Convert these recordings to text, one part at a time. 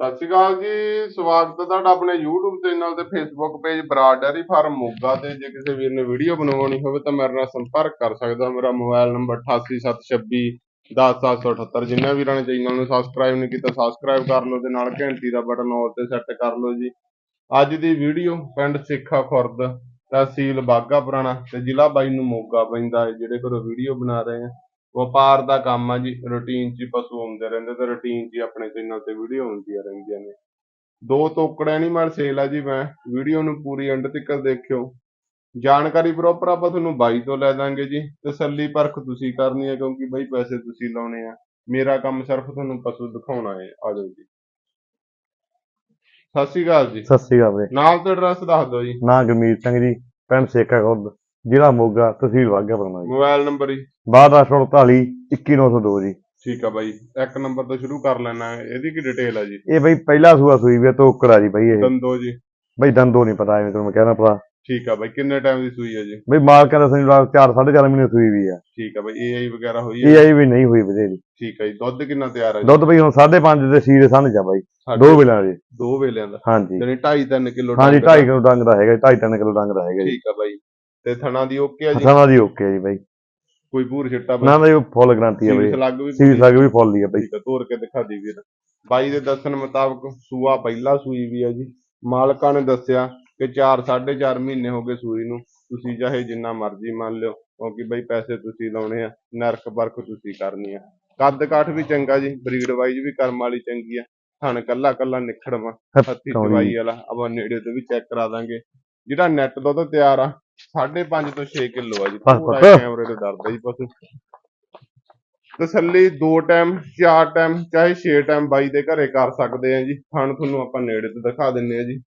ਸਤਿ ਸ਼੍ਰੀ ਅਕਾਲ ਜੀ, ਸਵਾਗਤ ਹੈ ਤੁਹਾਡਾ ਆਪਣੇ YouTube ਚੈਨਲ ਤੇ Facebook page Brar dairy farm Moga ਤੇ। ਜੇ ਕਿਸੇ ਵੀਰ ਨੇ ਵੀਡੀਓ ਬਣਵਾਉਣੀ ਹੋਵੇ ਤਾਂ ਮੇਰੇ ਨਾਲ ਸੰਪਰਕ ਕਰ ਸਕਦਾ ਮੇਰਾ ਮੋਬਾਈਲ ਨੰਬਰ 88726 10778 ਜਿੰਨਾ ਵੀਰਾਂ ਨੇ ਚੈਨਲ ਨੂੰ ਸਬਸਕ੍ਰਾਈਬ ਨਹੀਂ ਕੀਤਾ ਸਬਸਕ੍ਰਾਈਬ ਕਰ ਲਓ ਤੇ ਨਾਲ ਘੰਟੀ ਦਾ ਬਟਨ ਆਲ ਤੇ ਸੈੱਟ ਕਰ ਲਓ ਜੀ। ਅੱਜ ਦੀ ਵੀਡੀਓ ਪਿੰਡ ਸਿੱਖਾ ਖੁਰਦ ਤਹਿਸੀਲ ਬਾਗਾ ਪੁਰਾਣਾ ਤੇ ਜ਼ਿਲ੍ਹਾ ਬਾਈ ਨੂੰ ਮੋਗਾ ਪੈਂਦਾ ਹੈ, ਜਿਹੜੇ ਘਰੋਂ ਵੀਡੀਓ ਬਣਾ ਰਹੇ ਆ। ਵਪਾਰ ਦਾ ਕੰਮ ਆ ਜੀ ਰੂਟੀਨ 'ਚ ਪਸ਼ੂ ਆਉਂਦੇ ਰਹਿੰਦੇ ਤੇ ਰੂਟੀਨ 'ਚ ਆਪਣੇ ਚੈਨਲ ਤੇ ਵੀਡੀਓ ਹੁੰਦੀਆਂ ਰਹਿੰਦੀਆਂ ਨੇ। ਦੋ ਤੋਕੜ ਐਨੀਮਲ ਸੇਲ ਆ ਜੀ ਮੈਂ ਵੀਡੀਓ ਨੂੰ ਪੂਰੀ ਐਂਡ ਤੱਕ ਦੇਖਿਓ। ਜਾਣਕਾਰੀ ਪ੍ਰੋਪਰ ਆਪਾਂ ਤੁਹਾਨੂੰ ਬਾਈ ਤੋਂ ਲੈ ਦਾਂਗੇ ਜੀ ਤਸੱਲੀ ਪਰਖ ਤੁਸੀਂ ਕਰਨੀ ਹੈ ਕਿਉਂਕਿ ਬਾਈ ਪੈਸੇ ਤੁਸੀਂ ਲਾਉਣੇ ਆ। ਮੇਰਾ ਕੰਮ ਸਿਰਫ ਤੁਹਾਨੂੰ ਪਸ਼ੂ ਦਿਖਾਉਣਾ ਹੈ ਆ ਜਾਓ ਜੀ। ਸਤਿ ਸ਼੍ਰੀ ਅਕਾਲ ਜੀ। ਸਤਿ ਸ੍ਰੀ ਅਕਾਲ ਵੀਰੇ। ਨਾਮ ਤੇ ਐਡਰੈਸ ਦੱਸ ਦਿਓ ਜੀ। ਨਾਂ ਗੁਰਮੀਤ ਸਿੰਘ ਜੀ ਪਿੰਡ ਸੇਖਾ ਖੁਰਦ। ਜ਼ਿਲ੍ਹਾ ਮੋਗਾ ਤਹਿਸੀਲ ਵਾਘਾ ਪੁਰਾਣਾ ਜੀ। ਮੋਬਾਈਲ ਨੰਬਰ ਜੀ। 1248 21902 ਜੀ। ਠੀਕ ਆ ਬਾਈ। ਇੱਕ ਨੰਬਰ ਤੋਂ ਸ਼ੁਰੂ ਕਰ ਲੈਣਾ ਇਹਦੀ ਕੀ ਡਿਟੇਲ ਆ ਜੀ? ਇਹ ਬਈ ਪਹਿਲਾ ਸੂਆ ਸੂਈ ਵੀ ਆ ਤੋਕੜਾ ਜੀ ਬਈ ਇਹ। ਦੰਦੋ ਜੀ। ਬਈ ਦੰਦੋ ਨਹੀਂ ਪਤਾ ਐਵੇਂ ਤੁਹਾਨੂੰ ਕਹਿਣਾ ਪਤਾ ਠੀਕ ਆ ਬਾਈ। ਕਿੰਨੇ ਟਾਈਮ ਦੀ ਸੂਈ ਆ ਜੀ? ਬਈ ਮਾਲਕਾਂ ਦਾ ਸਾਨੂੰ ਲੱਗ 4 4.5 ਮਹੀਨੇ ਸੂਈ ਵੀ ਆ। ਠੀਕ ਆ ਬਾਈ। ਏਆਈ ਵਗੈਰਾ ਹੋਈ ਹੈ ਆਈ ਵੀ ਨਹੀਂ ਹੋਈ ਜੀ ਠੀਕ ਆ ਜੀ। ਦੁੱਧ ਕਿੰਨਾ ਤਿਆਰ ਆ ਜੀ? ਦੁੱਧ ਬਈ ਹੁਣ 5.5 ਦੇ ਸੀਰੇ ਸਾਂਝ ਜਾ ਬਾਈ। ਦੋ ਵੇਲਾਂ ਦੇ। ਦੋ ਵੇਲਿਆਂ ਦਾ। ਹਾਂਜੀ। ਯਾਨੀ 2.5 3 ਕਿਲੋ ਹਾਂਜੀ 2.5 ਕਿਲੋ ਡੰਗ ਦਾ ਹੈਗਾ 2.5 3 ਕਿਲੋ ਡੰਗ ਦਾ ਹੈਗਾ ਜੀ। ਠੀਕ ਆ ਬਾਈ। ਤੇ ਥਣਾ ਦੀ ਓਕੇ ਆ ਜੀ? ਹਸਾਨਾ ਦੀ ਓਕੇ ਜੀ ਬਾਈ। ਕੋਈ ਭੂਰ ਛਿੱਟਾ ਨਾ ਨਾ ਇਹ ਫੁੱਲ ਗਰੰਟੀ ਆ ਬਈ। ਲੱਗ ਵੀ ਸੀਸ ਲੱਗ ਵੀ ਫੁੱਲ ਹੀ ਆ ਬਈ। ਠੀਕ ਆ ਤੋਰ ਕੇ ਦਿਖਾ ਦੀ ਵੀਰ ਬਾਈ ਦੇ ਦੱਸਣ ਮੁਤਾਬਕ ਸੂਆ ਪਹਿਲਾ ਸੂਈ ਵੀ ਆ ਜੀ। ਮਾਲਕਾਂ ਨੇ ਦੱਸਿਆ ਕਿ 4 4.5 ਮਹੀਨੇ ਹੋ ਗਏ ਸੂਈ ਨੂੰ। ਤੁਸੀਂ ਚਾਹੇ ਜਿੰਨਾ ਮਰਜ਼ੀ ਮੰਨ ਲਿਓ ਕਿਉਂਕਿ ਬਈ ਪੈਸੇ ਤੁਸੀਂ ਲਾਉਣੇ ਆ ਨਰਕ ਪਰਖ ਤੁਸੀਂ ਕਰਨੀ ਆ। ਕੱਦ ਕਾਠ ਵੀ ਚੰਗਾ ਜੀ ਬਰੀਡ ਵਾਈਜ਼ ਵੀ ਕਰਮ ਵਾਲੀ ਚੰਗੀ ਆ। ਥਣ ਕੱਲਾ ਕੱਲਾ ਨਿਖੜਵਾ ਹੱਥੀ। ਚਵਾਈ ਵਾਲਾ ਆਪਾਂ ਨੇੜੇ ਤੋਂ ਵੀ ਚੈੱਕ ਕਰਾ ਦਾਂਗੇ। ਜਿਹੜਾ ਨੈਟ ਦੁੱਧ ਤਿਆਰ ਆ 5.5 ਤੋਂ 6 ਕਿਲੋ ਆ ਜੀ। ਬਸ ਥੋੜਾ ਬਸ। ਕੈਮਰੇ ਤੋਂ ਡਰਦਾ ਜੀ ਪਸ਼ੂ ਤਸੱਲੀ ਦੋ ਟਾਈਮ ਚਾਰ ਟਾਈਮ ਚਾਹੇ 6 ਟਾਈਮ ਬਾਈ ਦੇ ਘਰੇ ਕਰ ਸਕਦੇ ਆ ਜੀ। ਥਣ ਤੁਹਾਨੂੰ ਆਪਾਂ ਨੇੜੇ ਤੋਂ ਦਿਖਾ ਦਿੰਨੇ ਆ ਜੀ।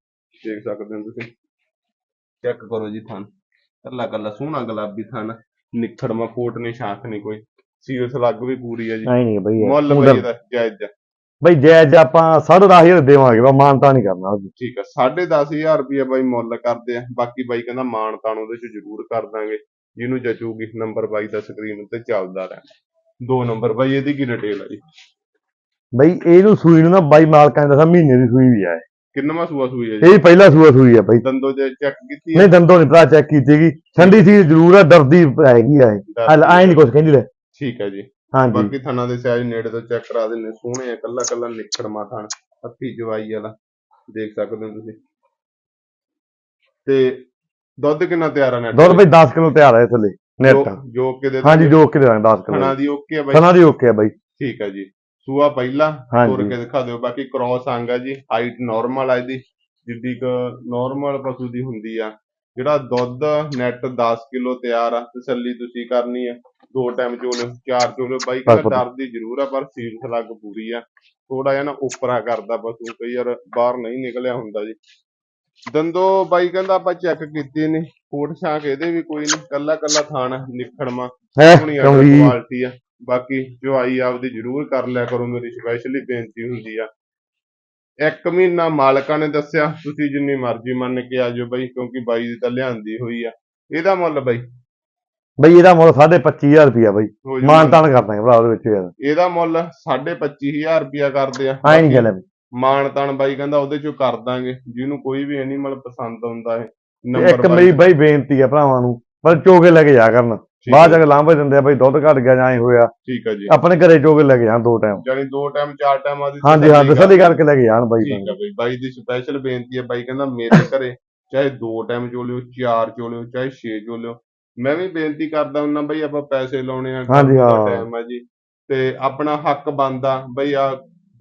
ਦੇਖ ਸਕਦੇ ਹੋ ਤੁਸੀਂ। ਚੈੱਕ ਕਰੋ ਜੀ ਥਣ। ਕੱਲਾ ਕੱਲਾ ਸੋਹਣਾ ਗੁਲਾਬੀ ਥਣ। ਨਿਖੜਵਾ ਫੋਟ ਨੇ ਸ਼ਾਖ ਨਹੀਂ ਕੋਈ। ਸੀਰੀਅਸ ਲੱਗ ਵੀ ਪੂਰੀ ਆ ਜੀ। ਐ ਨਹੀਂ ਬਈ। ਮੁੱਲ ਬਈ ਇਹਦਾ ਜਾਇਜ਼ ਆ। ਬਈ ਜਾਇਜ਼ ਆਪਾਂ 10500 ਦੇਵਾਂਗੇ ਬਾ ਮਾਨਤਾ ਨਹੀਂ ਕਰਨਾ ਉਹਦੀ। ਠੀਕ ਆ 10500 ਰੁਪਏ ਬਾਈ ਮੁੱਲ ਕਰਦੇ ਆ। ਬਾਕੀ ਬਾਈ ਕਹਿੰਦਾ ਮਾਣ ਤਾਣ ਉਹਦੇ ਚ ਜ਼ਰੂਰ ਕਰ ਦਾਂਗੇ। ਜਿਹਨੂੰ ਜਚੂਗੀ ਨੰਬਰ ਬਾਈ ਦਾ ਸਕਰੀਨ ਉੱਤੇ ਚੱਲਦਾ ਰਹਿਣਾ। ਦੋ ਨੰਬਰ ਬਾਈ ਇਹਦੀ ਕੀ ਡਿਟੇਲ ਆ ਜੀ? ਬਈ ਇਹਨੂੰ ਸੂਈ ਨੂੰ ਨਾ ਬਾਈ ਮਾਲਕਾਂ ਨੇ ਦੱਸਿਆ ਮਹੀਨੇ ਦੀ ਸੂਈ ਵੀ ਆ ਇਹ। ਕਿੰਨਵਾਂ ਸੂਆ ਸੂਈ ਹੈ ਜੀ? ਇਹ ਪਹਿਲਾ ਸੂਆ ਸੂਈ ਆ ਬਾਈ। ਦੰਦੋ ਜੇ ਚੈੱਕ ਕੀਤੀ ਹੈ ਨਹੀਂ ਦੰਦੋਂ ਨਹੀਂ ਭਰਾ ਚੈੱਕ ਕੀਤੀਗੀ ਠੰਡੀ ਸੀ ਜ਼ਰੂਰ ਆ ਡਰਦੀ ਹੈਗੀ ਆ ਇਹ। ਐ ਨਹੀਂ ਕੁਝ ਕਹਿੰਦੀ ਲੈ ਠੀਕ ਹੈ ਜੀ। ਹਾਂਜੀ। ਬਾਕੀ ਥਣਾ ਦੇ ਸਾਈਜ਼ ਨੇੜੇ ਤੋਂ ਚੈੱਕ ਕਰਾ ਦਿੰਨੇ ਸੋਹਣੇ ਆ ਕੱਲਾ ਕੱਲਾ ਨਿਖੜਮਾ ਥਣ ਹੱਥੀ ਜਵਾਈ ਵਾਲਾ ਦੇਖ ਸਕਦੇ ਹੋ ਤੁਸੀਂ। ਤੇ ਦੁੱਧ ਕਿੰਨਾ ਤਿਆਰ ਆ ਨੈਟ ਦੁੱਧ ਬਈ 10 ਕਿਲੋ ਤਿਆਰ ਹੈ ਥੱਲੇ ਨੈਟ ਜੋ ਕਿ ਦੇ ਹਾਂਜੀ ਜੋ ਕਿ ਦੇਵਾਂਗੇ 10 ਥਣਾ ਕਿਲੋ। ਦੀ ਓਕੇ ਆ ਬਾਈ? ਸਨਾ ਦੀ ਓਕੇ ਆ ਬਾਈ। ਠੀਕ ਹੈ ਜੀ। ਸੂਆ ਪਹਿਲਾ ਤੋਰ ਕੇ ਦਿਖਾ ਦਿਓ। ਬਾਕੀ ਕ੍ਰੋਸ ਆਂਗਾ ਜੀ ਹਾਈਟ ਨਾਰਮਲ ਆ ਇਹਦੀ। ਜਿੱਡੀ ਕ ਨਾਰਮਲ ਪਸ਼ੂ ਦੀ ਹੁੰਦੀ ਆ। ਜਿਹੜਾ ਦੁੱਧ ਨੈਟ 10 ਕਿਲੋ ਤਿਆਰ ਆ ਤਸੱਲੀ ਤੁਸੀਂ ਕਰਨੀ ਆ। ਦੋ ਟਾਈਮ ਚੋਲ ਚਾਰ ਚੋਲ ਬਾਈ ਕਹਿੰਦਾ। ਡਰਦੀ ਜ਼ਰੂਰ ਆ ਪਰ ਸੀਲ ਸਲੱਗ ਪੂਰੀ ਆ। ਥੋੜਾ ਜਿਹਾ ਨਾ ਉਪਰਾ ਕਰਦਾ ਪਸ਼ੂ ਕਈ ਵਾਰ ਬਾਹਰ ਨਹੀਂ ਨਿਕਲਿਆ ਹੁੰਦਾ ਜੀ। ਦੰਦੋ ਬਾਈ ਕਹਿੰਦਾ ਆਪਾਂ ਚੈੱਕ ਕੀਤੀ ਨੇ ਫੋਟ ਛਾਂਕ ਇਹਦੇ ਵੀ ਕੋਈ ਨਹੀਂ ਕੱਲਾ ਕੱਲਾ ਥਾਣ ਨਿਖੜਮਾ। ਸੋਹਣੀ ਕੁਆਲਿਟੀ ਆ। ਬਾਕੀ ਜਵਾਈ ਆਪਦੀ ਜ਼ਰੂਰ ਕਰ ਲਿਆ ਕਰੋ ਮੇਰੀ ਸਪੈਸ਼ਲੀ ਬੇਨਤੀ ਹੁੰਦੀ ਆ। ਇੱਕ ਮਹੀਨਾ ਮਾਲਕਾਂ ਨੇ ਦੱਸਿਆ ਤੁਸੀਂ ਜਿੰਨੀ ਮਰਜ਼ੀ ਮੰਨ ਕੇ ਆ ਜਾਓ ਬਾਈ ਕਿਉਂਕਿ ਬਾਈ ਦੀ ਤਾਂ ਲਿਆਂਦੀ ਹੋਈ ਆ। ਇਹਦਾ ਮੁੱਲ ਬਾਈ ਬਈ ਇਹਦਾ ਮੁੱਲ 25000 ਰੁਪਿਆ ਬਾਈ। ਹੋ ਜਾਊ ਮਾਨ ਤਾਨ ਕਰ ਦਾਂਗੇ ਭਰਾ ਉਹਦੇ ਵਿੱਚ ਯਾਰ। ਇਹਦਾ ਮੁੱਲ 25000 ਰੁਪਿਆ ਕਰਦੇ ਆ। ਐ ਨਹੀਂ ਗੱਲ ਮਾਨ ਤਾਨ ਬਾਈ ਕਹਿੰਦਾ ਉਹਦੇ ਚੋਂ ਕਰ ਦਾਂਗੇ। ਜਿਹਨੂੰ ਕੋਈ ਵੀ ਐਨੀਮਲ ਪਸੰਦ ਆਉਂਦਾ ਹੈ ਇੱਕ ਨੰਬਰ ਮੇਰੀ ਬਾਈ ਬੇਨਤੀ ਆ ਭਰਾਵਾਂ ਨੂੰ ਪਰ ਚੋਗੇ ਲੈ ਕੇ ਜਾ ਕਰਨ। ਬਾਅਦ ਜਾ ਕੇ ਲਾਂਭੇ ਦਿੰਦੇ ਆ ਬਾਈ ਦੁੱਧ ਘਟ ਗਿਆ ਜਾਂ ਐ ਹੋਇਆ। ਠੀਕ ਆ ਜੀ। ਆਪਣੇ ਘਰੇ ਚੋਗੇ ਲੈ ਕੇ ਜਾਣ ਦੋ ਟਾਈਮ ਜਾਨੀ ਦੋ ਟਾਈਮ ਚਾਰ ਟਾਈਮ ਆਦੀ ਹਾਂਜੀ ਹਾਂ ਤਸੱਲੀ ਕਰਕੇ ਲੈ ਕੇ ਜਾਣ ਬਾਈ ਠੀਕ ਆ ਬਈ। ਬਾਈ ਦੀ ਸਪੈਸ਼ਲ ਬੇਨਤੀ ਹੈ ਬਾਈ ਕਹਿੰਦਾ ਮੇਰੇ ਘਰੇ ਚਾਹੇ ਦੋ ਟਾਈਮ ਚੋਲਿਓ ਚਾਰ ਚੋਲਿਓ ਚਾਹੇ ਛੇ ਚੋਲਿਓ ਮੈਂ ਵੀ ਬੇਨਤੀ ਕਰਦਾ ਹੁੰਦਾ ਬਈ ਆਪਾਂ ਪੈਸੇ ਲਾਉਣੇ ਆ ਹਾਂਜੀ, ਹਾਂ। ਟਾਈਮ ਆ ਜੀ ਤੇ ਆਪਣਾ ਹੱਕ ਬਣਦਾ ਬਈ ਆ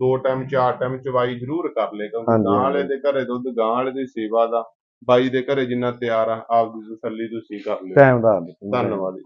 ਦੋ ਟਾਈਮ ਚਾਰ ਟਾਈਮ ਚਵਾਈ ਜ਼ਰੂਰ ਕਰ ਲੈ ਕਿਉਂਕਿ ਹਾਂਜੀ, ਗਾਂ ਹਾਂਜੀ। ਵਾਲੇ ਦੇ ਘਰੇ ਦੁੱਧ ਗਾਂ ਵਾਲੇ ਦੀ ਸੇਵਾ ਦਾ ਬਾਈ ਦੇ ਘਰੇ ਜਿੰਨਾ ਤਿਆਰ ਆ ਆਪਦੀ ਤਸੱਲੀ ਤੁਸੀਂ ਕਰ ਲਿਓ ਟਾਈਮ ਦਾ ਧੰਨਵਾਦ ਜੀ